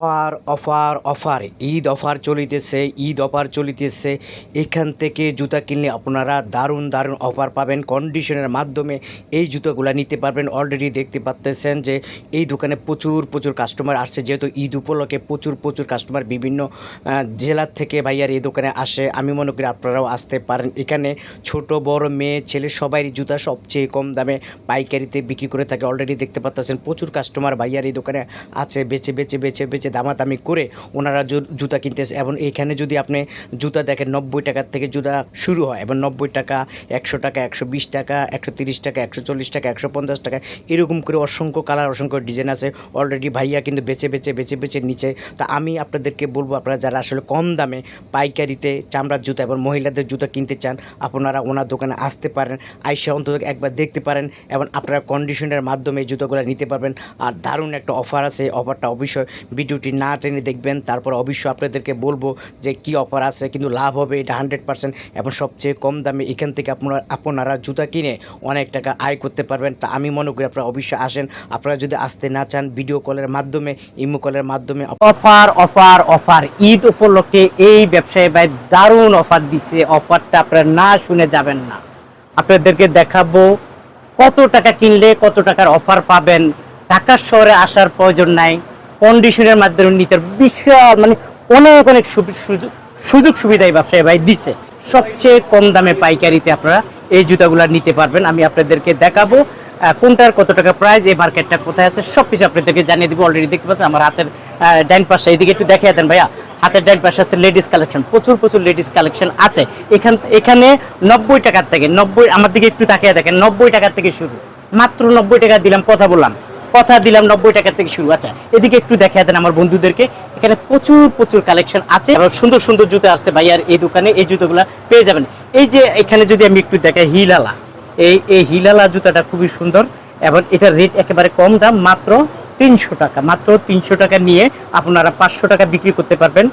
Offer offer offer. Eid offer চলিতেছে, Eid offer চলিতেছে। এখান থেকে জুতা কিনলে আপনারা দারুণ দারুণ অফার পাবেন। কন্ডিশনের মাধ্যমে এই জুতোগুলো নিতে পারবেন। অলরেডি দেখতে পাচ্তেছেন যে এই দোকানে প্রচুর প্রচুর কাস্টমার আসছে। যেহেতু ঈদ উপলক্ষে প্রচুর প্রচুর কাস্টমার বিভিন্ন জেলার থেকে ভাইয়ার এই দোকানে আসে। আমি মনে করি আপনারাও আসতে পারেন। এখানে ছোট, বড়, মেয়ে, ছেলে সবারই জুতা সবচেয়ে কম দামে পাইকারিতে বিক্রি করে থাকে। অলরেডি দেখতে পাচ্ছেন প্রচুর কাস্টমার ভাইয়ার এই দোকানে আছে। বেছে বেছে বেছে বেচে বেচে দামাদামি করে ওনারা জুতা কিনতেছে এবং এখানে যদি আপনি জুতা দেখেন, নব্বই টাকার থেকে জুতা শুরু হয়, এবং নব্বই টাকা, একশো টাকা, একশো বিশ টাকা, একশো তিরিশ টাকা, একশো চল্লিশ টাকা, একশো পঞ্চাশ টাকা, এরকম করে অসংখ্য কালার, অসংখ্য ডিজাইন আছে। অলরেডি ভাইয়া কিন্তু বেছে বেছে বেছে বেছে নিচে তা আমি আপনাদেরকে বলব, আপনারা যারা আসলে কম দামে পাইকারিতে চামড়ার জুতা এবং মহিলাদের জুতা কিনতে চান, আপনারা ওনার দোকানে আসতে পারেন, আইসা অন্তত একবার দেখতে পারেন, এবং আপনারা কন্ডিশনের মাধ্যমে জুতোগুলো নিতে পারবেন। আর দারুণ একটা অফার আছে অফারটা অবশ্যই ভিডিওটি না টেনে দেখবেন, তারপর অবশ্যই আপনাদেরকে বলব যে কি অফার আছে, কিন্তু লাভ হবে এটা হান্ড্রেড পার্সেন্ট এবং সবচেয়ে কম দামে এখান থেকে আপনারা আপনারা জুতা কিনে অনেক টাকা আয় করতে পারবেন। তা আমি মনে করি আপনারা অবশ্যই আসেন। আপনারা যদি আসতে না চান ভিডিও কলের মাধ্যমে ইমো কলের মাধ্যমে অফার অফার অফার ঈদ উপলক্ষে এই ব্যবসায়ী ভাই দারুণ অফার দিছে। অফারটা আপনারা না শুনে যাবেন না। আপনাদেরকে দেখাবো কত টাকা কিনলে কত টাকার অফার পাবেন। ঢাকা শহরে আসার প্রয়োজন নাই। কন্ডিশনের মাধ্যমে নিতে বিশাল মানে অনেক অনেক সুযোগ সুযোগ সুবিধা এই ব্যবসায়ী ভাই দিছে। সবচেয়ে কম দামে পাইকারিতে আপনারা এই জুতাগুলো নিতে পারবেন। আমি আপনাদেরকে দেখাবো কোনটার কত টাকা প্রাইস এই মার্কেটটা কোথায় আছে, সব কিছু আপনাদেরকে জানিয়ে দিব। অলরেডি দেখতে পাচ্ছেন, আমার হাতের ডাইন পাশে, এইদিকে একটু দেখিয়ে দেন ভাইয়া। হাতের ডাইন পাশে আছে লেডিস কালেকশন প্রচুর প্রচুর লেডিস কালেকশন আছে। এখান, এখানে নব্বই টাকার থেকে, নব্বই, আমার দিকে একটু তাকিয়ে দেখেন, নব্বই টাকার থেকে শুরু। মাত্র নব্বই টাকা দিলাম, কথা বললাম। কথা দিলাম নব্বই টাকা থেকে শুরু। আচ্ছা এদিকে একটু দেখা দেন আমার বন্ধুদেরকে। এখানে প্রচুর প্রচুর কালেকশন আছে। সুন্দর সুন্দর জুতো আছে ভাইয়ার এই দোকানে এই জুতোগুলো পেয়ে যাবেন। এই যে এখানে যদি আমি একটু দেখাই হিলালা, এই এই হিলালা জুতাটা খুবই সুন্দর এবং এটার রেট একেবারে কম দাম, মাত্র তিনশো টাকা। মাত্র তিনশো টাকা নিয়ে আপনারা পাঁচশো টাকা বিক্রি করতে পারবেন।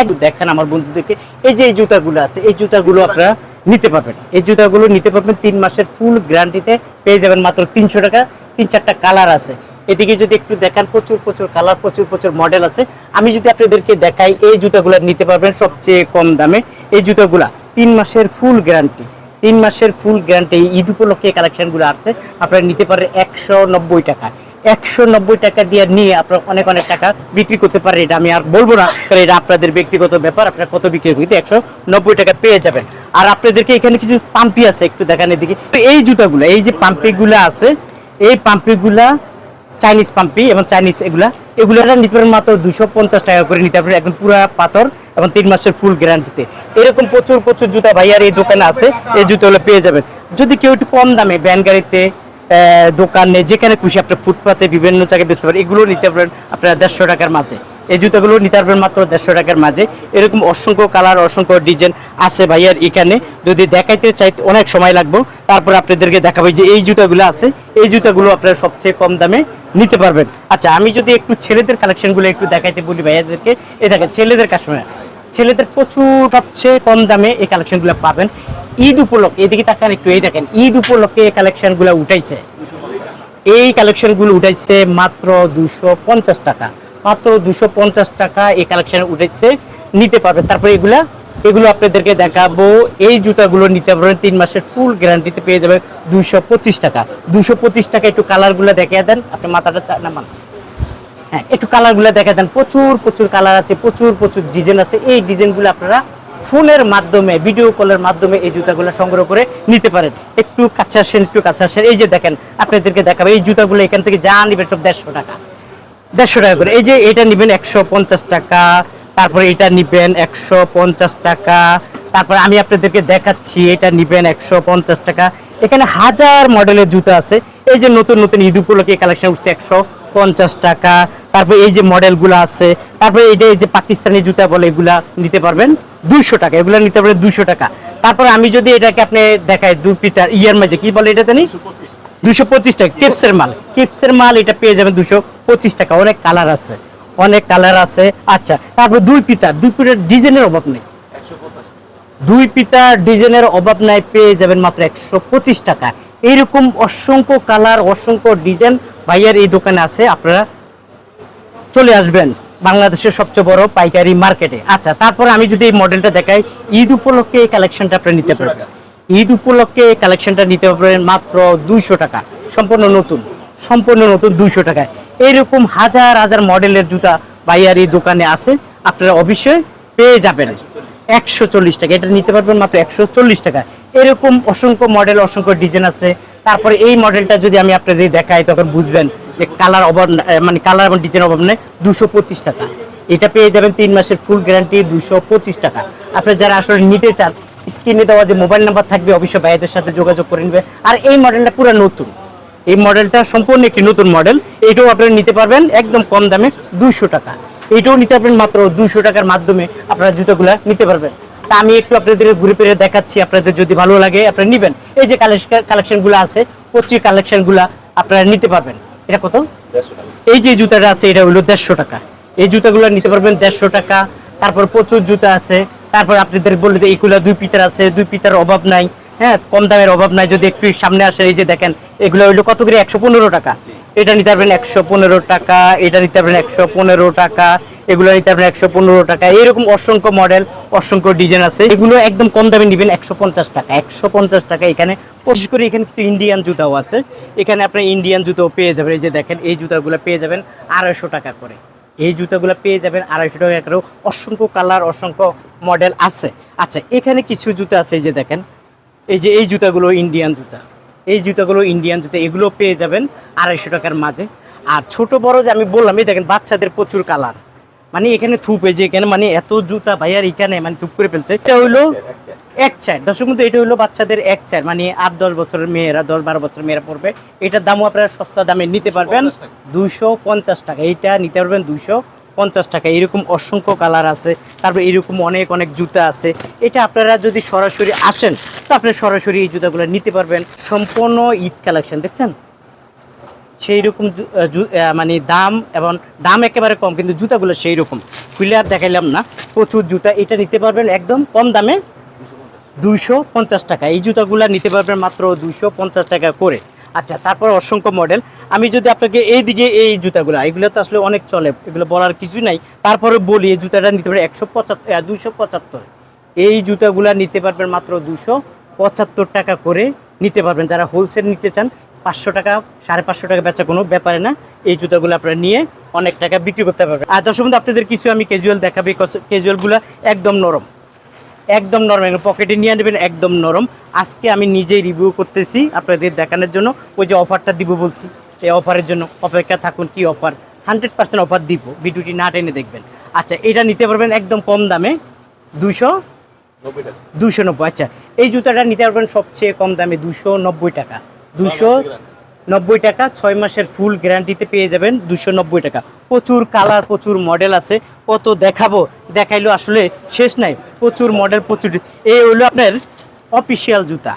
এক দেখেন আমার বন্ধুদেরকে, এই যে এই জুতাগুলো আছে, এই জুতাগুলো আপনারা নিতে পারবেন। এই জুতাগুলো নিতে পারবেন তিন মাসের ফুল গ্যারান্টিতে পেয়ে যাবেন মাত্র তিনশো টাকা। তিন চারটা কালার আছে। এদিকে যদি একটু দেখান, প্রচুর প্রচুর কালার প্রচুর প্রচুর মডেল আছে। আমি যদি আপনাদেরকে দেখাই, এই জুতাগুলো নিতে পারবেন সবচেয়ে কম দামে। এই জুতাগুলা তিন মাসের ফুল গ্যারান্টি তিন মাসের ফুল গ্যারান্টি ঈদ উপলক্ষে কালেকশনগুলো আছে। আপনারা নিতে পারেন একশো নব্বই টাকা। একশো নব্বই টাকা দিয়ে নিয়ে আপনারা অনেক অনেক টাকা বিক্রি করতে পারেন। এটা আমি আর বলব না, কারণ এটা আপনাদের ব্যক্তিগত ব্যাপার। আপনারা কত বিক্রি করতে একশো নব্বই টাকা পেয়ে যাবেন। আর আপনাদেরকে এখানে কিছু পাম্পি আছে, একটু দেখান এদিকে। এই জুতাগুলো, এই যে পাম্পিগুলো আছে এই পাম্পিগুলা চাইনিজ পাম্পি এবং চাইনিজ এগুলা এগুলা নিতে পারেন মাত্র দুশো পঞ্চাশ টাকা করে নিতে পারেন একদম পুরা পাথর এবং তিন মাসের ফুল গ্যারান্টিতে এরকম প্রচুর প্রচুর জুতা ভাইয়ার এই দোকানে আছে, এই জুতোগুলো পেয়ে যাবেন। যদি কেউ একটু কম দামে ভ্যান গাড়িতে দোকানে, যেখানে খুশি আপনার ফুটপাতে বিভিন্ন জায়গায় বেচতে পারেন, এগুলো নিতে পারেন আপনারা দেড়শো টাকার মাঝে। এই জুতোগুলো নিতে পারবেন মাত্র দেড়শো টাকার মাঝে। এরকম অসংখ্য কালার, অসংখ্য ডিজাইন আছে ভাইয়ার এখানে। যদি দেখাইতে চাই, অনেক সময় লাগবে। তারপর আপনাদেরকে দেখাবো যে এই জুতাগুলো আছে। এই জুতাগুলো আপনারা সবচেয়ে কম দামে নিতে পারবেন। আচ্ছা আমি যদি একটু ছেলেদের কালেকশনগুলো একটু দেখাইতে বলি ভাইয়াদেরকে। এই দেখেন, ছেলেদের কাশ্মীর ছেলেদের প্রচুর, সবচেয়ে কম দামে এই কালেকশনগুলো পাবেন। ঈদ উপলক্ষে, এদিকে তাকান একটু, এই দেখেন, ঈদ উপলক্ষে এই কালেকশনগুলো উঠাইছে। এই কালেকশনগুলো উঠাইছে মাত্র দুশো টাকা। মাত্র দুশো পঞ্চাশ টাকা এই কালেকশন উঠেছে, নিতে পারবেন তারপরে এগুলা, এগুলো আপনাদেরকে দেখাবো। এই জুতাগুলো নিতে পারবেন, তিন মাসের ফুল গ্যারান্টিতে পেয়ে যাবেন দুশো পঁচিশ টাকা। দুশো পঁচিশ টাকা একটু কালারগুলো দেখিয়ে দেন, আপনি মাথাটা নামান হ্যাঁ একটু কালারগুলো দেখা দেন। প্রচুর প্রচুর কালার আছে, প্রচুর প্রচুর ডিজাইন আছে। এই ডিজাইনগুলো আপনারা ফোনের মাধ্যমে ভিডিও কলের মাধ্যমে এই জুতাগুলো সংগ্রহ করে নিতে পারেন। একটু কাছে আসেন, একটু কাছে আসেন। এই যে দেখেন, আপনাদেরকে দেখাবো, এই জুতাগুলো এখান থেকে যা নিবেন সব দেড়শো টাকা। দেড়শো টাকা করে। এই যে এটা নিবেন একশো পঞ্চাশ টাকা, তারপরে এটা নিবেন একশো পঞ্চাশ টাকা, তারপরে আমি আপনাদেরকে দেখাচ্ছি, এটা নিবেন একশো পঞ্চাশ টাকা। এখানে হাজার মডেলের জুতো আছে। এই যে নতুন নতুন ঈদ উপলক্ষে কালেকশন উঠছে একশো পঞ্চাশ টাকা। তারপর এই যে মডেলগুলো আছে, তারপরে এটা এই যে পাকিস্তানি জুতা বলে এগুলা নিতে পারবেন দুইশো টাকা। এগুলা নিতে পারবেন দুইশো টাকা। তারপরে আমি যদি এটাকে আপনি দেখাই দু পিটার, ইয়ার মাঝে কি বলে এটা জানি? দুশো পঁচিশ টাকা। কিপসের মাল। কিপসের মাল এটা পেয়ে যাবেন দুশো পঁচিশ টাকা। অনেক কালার আছে। অনেক কালার আছে। আচ্ছা তারপর দুই পিতা দুই পিটার ডিজাইনের অভাব নেই। দুই পিতা ডিজাইনের অভাব নাই পেয়ে যাবেন মাত্র একশো পঁচিশ টাকা। এইরকম অসংখ্য কালার অসংখ্য ডিজাইন ভাইয়ার এই দোকানে আছে। আপনারা চলে আসবেন বাংলাদেশের সবচেয়ে বড় পাইকারি মার্কেটে। আচ্ছা তারপরে আমি যদি এই মডেলটা দেখাই ঈদ উপলক্ষে এই কালেকশনটা আপনি নিতে পারবেন। ঈদ উপলক্ষে কালেকশনটা নিতে পারবেন মাত্র দুইশো টাকা। সম্পূর্ণ নতুন সম্পূর্ণ নতুন দুইশো টাকায়। এরকম হাজার হাজার মডেলের জুতা ভাইয়ার এই দোকানে আছে, আপনারা অবশ্যই পেয়ে যাবেন। একশো চল্লিশ টাকা, এটা নিতে পারবেন মাত্র একশো চল্লিশ টাকা। এরকম অসংখ্য মডেল অসংখ্য ডিজাইন আছে। তারপরে এই মডেলটা যদি আমি আপনাদের দেখাই, তখন বুঝবেন যে কালার অভাব মানে কালার এবং ডিজাইন অভাব নেই, দুশো পঁচিশ টাকা। এটা পেয়ে যাবেন তিন মাসের ফুল গ্যারান্টি দুশো পঁচিশ টাকা। আপনারা যারা আসলে নিতে চান স্ক্রিনে দেওয়া যে মোবাইল নাম্বার থাকবে অবশ্যই ভাইয়াদের সাথে যোগাযোগ করে নেবে। আর এই মডেলটা পুরো নতুন। এই মডেলটা সম্পূর্ণ একটি নতুন মডেল। এটাও আপনারা নিতে পারবেন একদম কম দামে দুইশো টাকা। এটাও নিতে পারবেন মাত্র দুইশো টাকার মাধ্যমে আপনারা জুতোগুলা নিতে পারবেন। তা আমি একটু আপনাদের ঘুরে ফিরে দেখাচ্ছি আপনাদের যদি ভালো লাগে আপনারা নিবেন। এই যে কালেকশনগুলো আছে প্রচুর কালেকশনগুলা আপনারা নিতে পারবেন। এটা কত? এই যে জুতাটা আছে এটা হলো দেড়শো টাকা। এই জুতাগুলো নিতে পারবেন দেড়শো টাকা। তারপর প্রচুর জুতা আছে। তারপর আপনাদের বললে যে এইগুলা দুই পিতার আছে দুই পিতার অভাব নাই হ্যাঁ কম দামের অভাব নাই যদি একটু সামনে আসে এই যে দেখেন এগুলো হইল কত করে? একশো পনেরো টাকা। এটা নিতে পারবেন একশো পনেরো টাকা এটা নিতে পারবেন একশো পনেরো টাকা এগুলো নিতে পারবেন একশো পনেরো টাকা। এরকম অসংখ্য মডেল অসংখ্য ডিজাইন আছে। এগুলো একদম কম দামে নেবেন একশো পঞ্চাশ টাকা একশো পঞ্চাশ টাকা এখানে। বিশেষ করে এখানে কিছু ইন্ডিয়ান জুতাও আছে। এখানে আপনি ইন্ডিয়ান জুতো পেয়ে যাবেন। এই যে দেখেন এই জুতাগুলো পেয়ে যাবেন আড়াইশো টাকা করে। এই জুতাগুলো পেয়ে যাবেন আড়াইশো টাকা একটা অসংখ্য কালার, অসংখ্য মডেল আছে। আচ্ছা এখানে কিছু জুতা আছে, এই যে দেখেন। এই যে এই জুতাগুলো ইন্ডিয়ান জুতা। এই জুতাগুলো ইন্ডিয়ান জুতা, এগুলো পেয়ে যাবেন আড়াইশো টাকার মাঝে। আর ছোট বড় যে আমি বললাম, এই দেখেন বাচ্চাদের প্রচুর কালার। মানে এখানে থুপ এই যে এখানে মানে এত জুতা ভাইয়ার এখানে মানে থুপ করে ফেলছে। এটা হইল এক চার দর্শক কিন্তু এটা হলো বাচ্চাদের এক চার মানে আট দশ বছরের মেয়েরা দশ বারো বছরের মেয়েরা পড়বে। এটার দামও আপনারা সস্তা দামে নিতে পারবেন। দুশো পঞ্চাশ টাকা। এইটা নিতে পারবেন দুশো পঞ্চাশ টাকা। এরকম অসংখ্য কালার আছে। তারপর এরকম অনেক অনেক জুতা আছে। এটা আপনারা যদি সরাসরি আসেন তো আপনি সরাসরি এই জুতাগুলো নিতে পারবেন। সম্পূর্ণ ঈদ কালেকশন দেখছেন? সেই রকম মানে দাম এবং দাম একেবারে কম, কিন্তু জুতাগুলো সেই রকম খুলে আর দেখাইলাম না, প্রচুর জুতা। এটা নিতে পারবেন একদম কম দামে দুইশো পঞ্চাশ টাকা। এই জুতাগুলো নিতে পারবেন মাত্র দুইশো পঞ্চাশ টাকা করে। আচ্ছা তারপর অসংখ্য মডেল। আমি যদি আপনাকে এই দিকে এই জুতাগুলো, এগুলো তো আসলে অনেক চলে, এগুলো বলার কিছুই নাই। তারপরে বলি, এই জুতাটা নিতে পারবেন একশো পঁচাত্তর দুইশো পঁচাত্তর। এই জুতাগুলো নিতে পারবেন মাত্র দুশো পঁচাত্তর টাকা করে নিতে পারবেন। যারা হোলসেল নিতে চান পাঁচশো টাকা সাড়ে পাঁচশো টাকা বেচা কোনো ব্যাপারে না। এই জুতাগুলো আপনারা নিয়ে অনেক টাকা বিক্রি করতে পারবেন। আর দর্শক বন্ধু, আপনাদের কিছু আমি ক্যাজুয়াল দেখাবি। ক্যাজুয়ালগুলো একদম নরম। একদম নরম। এগুলো পকেটে নিয়ে নেবেন একদম নরম। আজকে আমি নিজেই রিভিউ করতেছি আপনাদের দেখানোর জন্য। ওই যে অফারটা দিব বলছি। এই অফারের জন্য অপেক্ষা থাকুন কি অফার হান্ড্রেড পার্সেন্ট অফার দিব। ভিডিওটি না টেনে দেখবেন। আচ্ছা এটা নিতে পারবেন একদম কম দামে। দুশো দুশো নব্বই। আচ্ছা এই জুতাটা নিতে পারবেন সবচেয়ে কম দামে দুশো নব্বই টাকা। দুশো নব্বই টাকা, ছয় মাসের ফুল গ্যারান্টিতে পেয়ে যাবেন দুশো নব্বই টাকা। প্রচুর কালার প্রচুর মডেল আছে। কত দেখাবো দেখাইলো আসলে শেষ নাই। প্রচুর মডেল প্রচুর এই হলো আপনার অফিসিয়াল জুতা।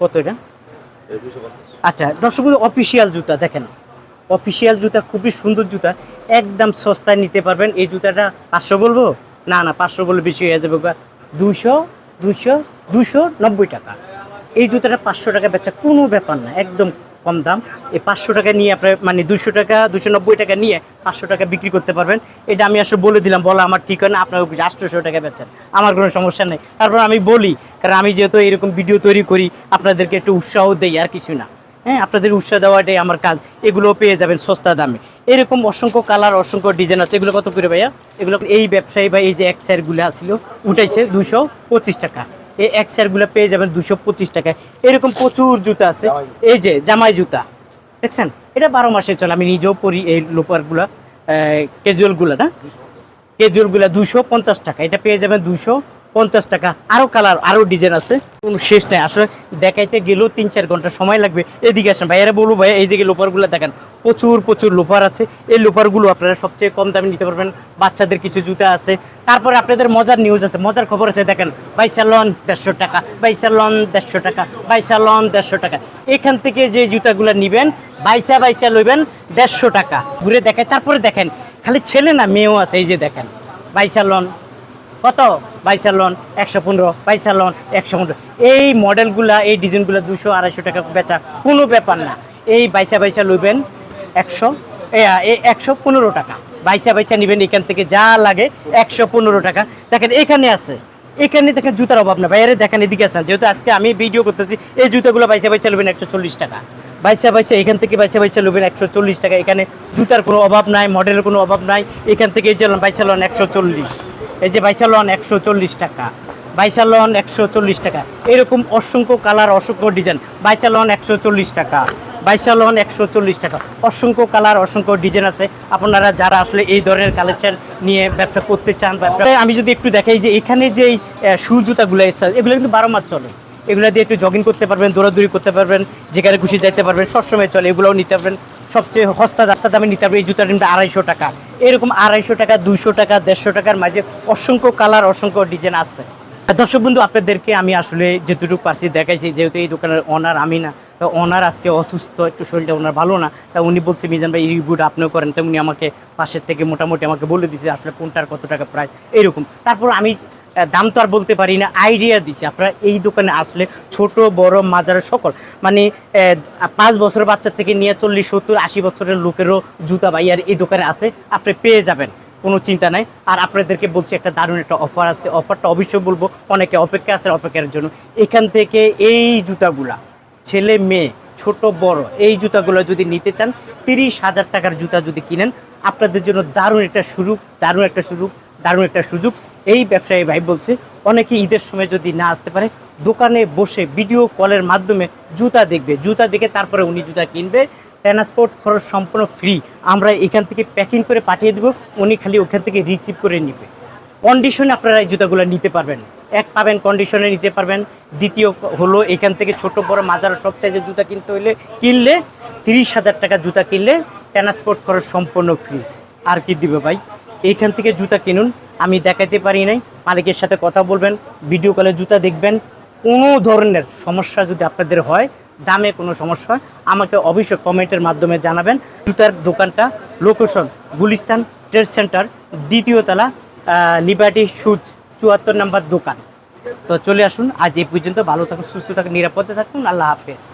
কত এটা? আচ্ছা দর্শক অফিসিয়াল জুতা দেখেন। অফিসিয়াল জুতা খুবই সুন্দর জুতা। একদম সস্তায় নিতে পারবেন। এই জুতাটা পাঁচশো বলব? না না, পাঁচশো বলে বেশি হয়ে যাবে দুশো দুশো দুশো নব্বই টাকা। এই জুতাটা পাঁচশো টাকা বেচা কোনো ব্যাপার না, একদম কম দাম। এই পাঁচশো টাকা নিয়ে আপনার মানে দুশো টাকা দুশো নব্বই টাকা নিয়ে পাঁচশো টাকা বিক্রি করতে পারবেন। এটা আমি আসলে বলে দিলাম, বলা আমার ঠিক হয় না আপনার আটশোশো টাকা বেচেন। আমার কোনো সমস্যা নেই। তারপর আমি বলি, কারণ আমি যেহেতু এরকম ভিডিও তৈরি করি, আপনাদেরকে একটু উৎসাহ দেই, আর কিছু না। হ্যাঁ আপনাদের উৎসাহ দেওয়াটাই আমার কাজ। এগুলো পেয়ে যাবেন সস্তা দামে। এরকম অসংখ্য কালার, অসংখ্য ডিজাইন আছে। এগুলো কত করে ভাইয়া? এগুলো এই ব্যবসায়ী বা এই যে এক চারগুলো আসছিল উঠাইছে দুশো পঁচিশ টাকা। এই এক চারগুলো পেয়ে যাবেন দুশো পঁচিশ টাকায়। এরকম প্রচুর জুতা আছে। এই যে জামাই জুতা। দেখছেন? এটা বারো মাসে চলে। আমি নিজেও পরি এই লোপারগুলা ক্যাজুয়ালগুলো না? ক্যাজুয়ালগুলো দুশো পঞ্চাশ টাকা। এটা পেয়ে যাবেন দুশো পঞ্চাশ টাকা। আরও কালার আরও ডিজাইন আছে। কোনো শেষ নেই। আসলে দেখাইতে গেলেও তিন, চার ঘণ্টা সময় লাগবে। এদিকে আসেন ভাইয়ারা বলব ভাইয়া এইদিকে লোপারগুলো দেখেন, প্রচুর প্রচুর লোপার আছে। এই লোপারগুলো আপনারা সবচেয়ে কম দামে নিতে পারবেন। বাচ্চাদের কিছু জুতা আছে। তারপরে আপনাদের মজার নিউজ আছে। মজার খবর আছে, দেখেন বাইসালন দেড়শো টাকা বাইসালন দেড়শো টাকা বাইসালন দেড়শো টাকা। এখান থেকে যে জুতাগুলো নিবেন, বাইসা বাইসা লইবেন দেড়শো টাকা। ঘুরে দেখায় তারপরে দেখেন, খালি ছেলে না, মেয়েও আছে, এই যে দেখেন বাইসালন কত? বাইসালন, একশো পনেরো, বাইসালন, একশো পনেরো। এই মডেলগুলা, এই ডিজাইনগুলো দুশো আড়াইশো টাকা বেচা কোনো ব্যাপার না। এই বাইসা বাইসা লইবেন একশো এই একশো পনেরো টাকা। বাইসা বাইসা নেবেন এখান থেকে যা লাগে একশো পনেরো টাকা। দেখেন, এখানে আছে। এখানে দেখেন জুতার অভাব না। বাইরে দেখেন, এদিকে আছেন। যেহেতু আজকে আমি ভিডিও করতেছি, এই জুতাগুলো বাইসা বাইসা নেবেন একশো চল্লিশ টাকা। বাইসা বাইসা এখান থেকে বাইসা বাইসা নেবেন একশো চল্লিশ টাকা। এখানে জুতার কোনো অভাব নাই, মডেলের কোনো অভাব নাই। এখান থেকে এই যে বাইসা লোন একশো চল্লিশ। এই যে বাইসা লন একশো চল্লিশ টাকা, বাইসালন একশো চল্লিশ টাকা, এরকম অসংখ্য কালার, অসংখ্য ডিজাইন। বাইসালন একশো চল্লিশ টাকা, বাইসালন একশো চল্লিশ টাকা, অসংখ্য কালার, অসংখ্য ডিজাইন আছে। আপনারা যারা আসলে এই ধরনের কালেকশন নিয়ে ব্যবসা করতে চান আমি যদি একটু দেখাই যে এখানে যে শু জুতাগুলো এগুলো কিন্তু বারো মাস চলে। এগুলো দিয়ে একটু জগিং করতে পারবেন, দৌড়াদৌড়ি করতে পারবেন, যেখানে খুশি যাইতে পারবেন, সবসময় চলে, এগুলোও নিতে পারবেন। সবচেয়ে সস্তা রাস্তা দামে নিতে পারবেন এই জুতার কিন্তু আড়াইশো টাকা। এরকম আড়াইশো টাকা, দুইশো টাকা, দেড়শো টাকার মাঝে অসংখ্য কালার, অসংখ্য ডিজাইন আছে। দর্শক বন্ধু, আপনাদেরকে আমি আসলে যেটুকু পারছি দেখাইছি, যেহেতু এই দোকানের ওনার আমি না, তো ওনার আজকে অসুস্থ, একটু শরীরটা ওনার ভালো না, তা উনি বলছে, মিজান ভাই রিভিউটা আপনিও করেন। তো উনি আমাকে পাশের থেকে মোটামুটি আমাকে বলে দিছে, আসলে কোনটার কত টাকা প্রাইস এরকম। তারপর আমি দাম তো আর বলতে পারি না আইডিয়া দিছি। আপনারা এই দোকানে আসলে ছোট, বড় মাজার সকল মানে পাঁচ বছরের বাচ্চা থেকে নিয়ে চল্লিশ, সত্তর, আশি বছরের লোকেরও জুতা ভাইয়ার এই দোকানে আছে, আপনি পেয়ে যাবেন, কোনো চিন্তা নাই। আর আপনাদেরকে বলছি, একটা দারুণ একটা অফার আছে। অফারটা অবশ্যই বলব, অনেকে অপেক্ষা আছে অপেক্ষার জন্য। এখান থেকে এই জুতাগুলা, ছেলে, মেয়ে, ছোট, বড়, এই জুতাগুলো যদি নিতে চান, তিরিশ হাজার টাকার জুতা যদি কিনেন, আপনাদের জন্য দারুণ একটা সুযোগ, দারুণ একটা সুযোগ। দারুণ একটা সুযোগ। এই ব্যবসায়ী ভাই বলছে, অনেকে ঈদের সময় যদি না আসতে পারে, দোকানে বসে ভিডিও কলের মাধ্যমে জুতা দেখবে। জুতা দেখে তারপরে উনি জুতা কিনবে। ট্রান্সপোর্ট খরচ সম্পূর্ণ ফ্রি আমরা এখান থেকে প্যাকিং করে পাঠিয়ে দেবো, উনি খালি ওখান থেকে রিসিভ করে নেবে। কন্ডিশনে আপনারা এই জুতাগুলো নিতে পারবেন। এক পাবেন কন্ডিশনে নিতে পারবেন। দ্বিতীয় হলো, এখান থেকে ছোট, বড়, মাজার, সব সাইজের জুতা কিনতে হলে কিনলে তিরিশ হাজার টাকা জুতা কিনলে ট্রান্সপোর্ট খরচ সম্পূর্ণ ফ্রি আর কি দিবে ভাই? এইখান থেকে জুতা কিনুন। আমি দেখাতে পারি নাই। মালিকের সাথে কথা বলবেন ভিডিও কলে জুতা দেখবেন। কোনো ধরনের সমস্যা যদি আপনাদের হয়, দামে কোনো সমস্যা আমাকে অবশ্যই কমেন্টের মাধ্যমে জানাবেন। জুতার দোকানটা লোকেশন গুলিস্তান ট্রেড সেন্টার দ্বিতীয় তলা লিবার্টি সুজ চুয়াত্তর নাম্বার দোকান। তো চলে আসুন, আজ এই পর্যন্ত ভালো থাকুন, সুস্থ থাকুন, নিরাপদে থাকুন, আল্লাহ হাফেজ।